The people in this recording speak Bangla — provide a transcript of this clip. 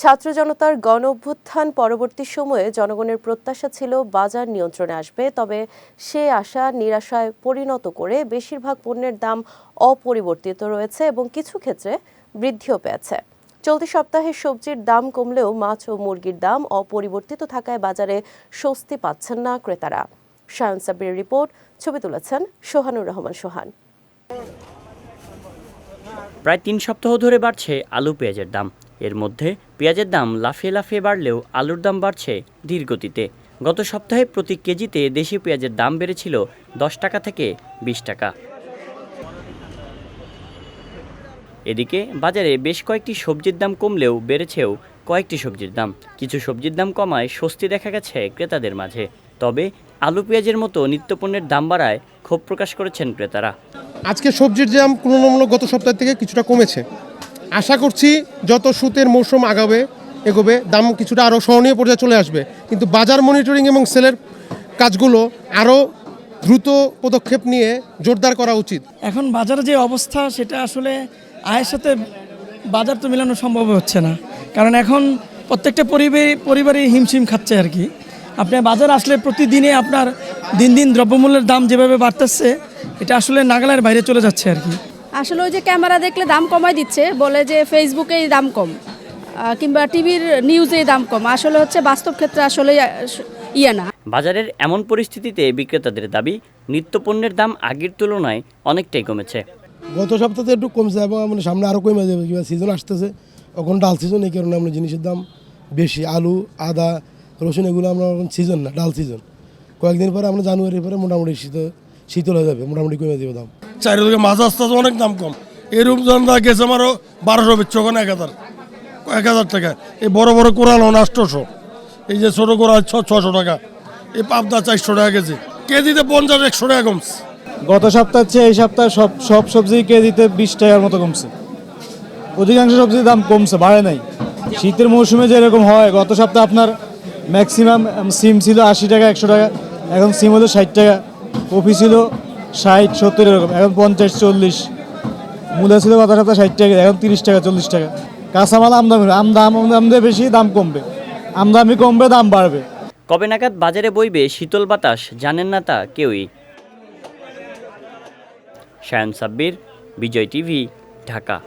ছাত্র জনতার গণ অভ্যুত্থান পরবর্তী সময়ে জনগণের প্রত্যাশা ছিল বাজার নিয়ন্ত্রণে আসবে, তবে সে আশা নিরাশায় পরিণত করে বেশিরভাগ পণ্যের দাম অপরিবর্তিত রয়েছে এবং কিছু ক্ষেত্রে বৃদ্ধিও পেয়েছে। চলতি সপ্তাহে সবজির দাম কমলেও মাছ ও মুরগির দাম অপরিবর্তিত থাকায় বাজারে স্বস্তি পাচ্ছেন না ক্রেতারা। সায়ন সাব্বির রিপোর্ট, ছবি তুলেছেন সোহানুর রহমান সোহান। প্রায় তিন সপ্তাহ ধরে বাড়ছে আলু পেঁয়াজের দাম। এর মধ্যে পেঁয়াজের দাম লাফিয়ে লাফিয়ে বাড়লেও আলুর দাম বাড়ছে ধীর গতিতে গত সপ্তাহে প্রতি কেজিতে দেশি পেঁয়াজের দাম বেড়েছিল দশ টাকা থেকে বিশ টাকা। এদিকে বাজারে বেশ কয়েকটি সবজির দাম কমলেও বেড়েছেও কয়েকটি সবজির দাম। কিছু সবজির দাম কমায় স্বস্তি দেখা গেছে ক্রেতাদের মাঝে। তবে আলু পেঁয়াজের মতো নিত্যপণ্যের দাম বাড়ায় ক্ষোভ প্রকাশ করেছেন ক্রেতারা। আজকে সবজির দাম তুলনামূলক গত সপ্তাহ থেকে কিছুটা কমেছে। আশা করছি যত সুতের মৌসুম আগাবে, এগোবে, দাম কিছুটা আরও সহনীয় পর্যায়ে চলে আসবে। কিন্তু বাজার মনিটরিং এবং সেলের কাজগুলো আরও দ্রুত পদক্ষেপ নিয়ে জোরদার করা উচিত। এখন বাজারে যে অবস্থা, সেটা আসলে আয়ের সাথে বাজার তো মেলানো সম্ভব হচ্ছে না। কারণ এখন প্রত্যেকটা পরিবার পরিবারই হিমশিম খাচ্ছে আর কি। আপনি বাজার আসলে প্রতিদিনে আপনার দিন দিন দ্রব্যমূল্যের দাম যেভাবে বাড়তেছে, এটা আসলে নাগালের বাইরে চলে যাচ্ছে আর কি। আসলে ওই যে ক্যামেরা দেখলে দাম কমায় দিচ্ছে বলে যে ফেসবুকেই দাম কম কিংবা টিভির নিউজেই দাম কম। আসলে হচ্ছে বাস্তব ক্ষেত্রে আসলে ইয়ে না। বাজারের এমন পরিস্থিতিতে বিক্রেতাদের দাবি নিত্যপণ্যের দাম আগের তুলনায় অনেকটাই কমেছে। গত সপ্তাহে একটু কমছে এবং মানে সামনে আরও কমে যাবে কিংবা সিজন আসতেছে। এখন ডাল সিজন এই কারণে আমরা জিনিসের দাম বেশি। আলু আদা রসুন এগুলো আমরা এখন সিজন না ডাল সিজন কয়েকদিন পরে আমরা জানুয়ারির পরে মোটামুটি শীত শীতল হয়ে যাবে মোটামুটি কমে যাবে দাম। চারিদিকে মাছ আসতে অনেক দাম কম। এরূপ জনতা গেছে আমারও বারোশো বেচছে ওখানে এক হাজার। এক হাজার টাকা। এই বড় বড় কোরাল আটশোশো। এই যে ছোটো কোরাল ছ ছশো টাকা। এই পাবদা চারশো টাকা কেজি। কেজিতে পঞ্চাশ, একশো টাকা কমছে। গত সপ্তাহের চেয়ে এই সপ্তাহে সব সব সবজি কেজিতে বিশ টাকার মতো কমছে। অধিকাংশ সবজির দাম কমছে, বাড়ে নাই। শীতের মৌসুমে যেরকম হয়, গত সপ্তাহে আপনার ম্যাক্সিমাম সিম ছিল আশি টাকা, একশো টাকা। এখন সিম হলো ষাট টাকা। কফি ছিল ষাট, সত্তর এরকম। এখন পঞ্চাশ, চল্লিশ। মূলা ছিল কথা সপ্তাহে ষাট টাকা, এখন তিরিশ টাকা, চল্লিশ টাকা। কাঁচামাল আমদামি আমদাম আমদামি বেশি, দাম কমবে। আমদামি কমবে, দাম বাড়বে। কবে নাগাদ বাজারে বইবে শীতল বাতাস, জানেন না তা কেউই? শায়ন সাব্বির, বিজয় টিভি, ঢাকা।